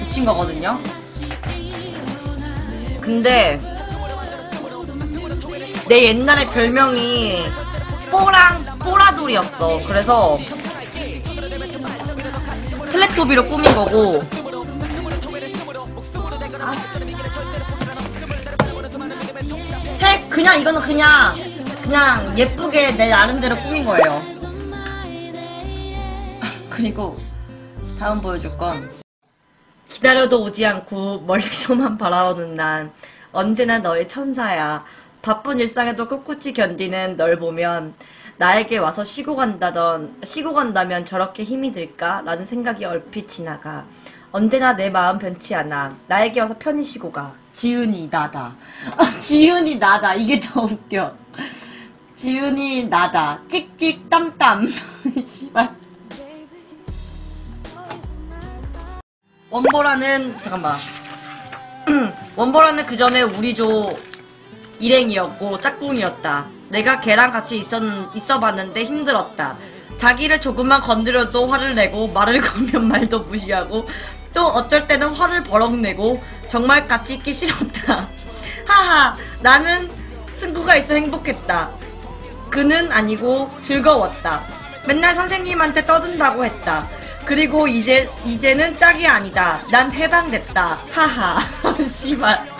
붙인 거거든요. 근데 내 옛날에 별명이 뽀랑 뽀라돌이었어. 그래서 텔레토비로 꾸민 거고. 색 그냥 이거는 그냥 그냥 예쁘게 내 나름대로 꾸민 거예요. 그리고 다음 보여줄 건 기다려도 오지 않고 멀리서만 바라보는 난 언제나 너의 천사야. 바쁜 일상에도 꿋꿋이 견디는 널 보면 나에게 와서 쉬고 간다던 쉬고 간다면 저렇게 힘이 들까? 라는 생각이 얼핏 지나가. 언제나 내 마음 변치 않아. 나에게 와서 편히 쉬고 가. 지은이 나다. 지은이 나다. 이게 더 웃겨. 지은이 나다. 찍찍 땀땀. 씨발. 원보라는 잠깐만 원보라는 그 전에 우리 조 일행이었고 짝꿍이었다. 내가 걔랑 같이 있었, 있어봤는데 힘들었다. 자기를 조금만 건드려도 화를 내고 말을 걸면 말도 무시하고 또 어쩔 때는 화를 버럭 내고 정말 같이 있기 싫었다. 하하 나는 승구가 있어 행복했다. 그는 아니고 즐거웠다. 맨날 선생님한테 떠든다고 했다. 그리고 이제 이제는 짝이 아니다. 난 해방됐다. 하하. 씨발.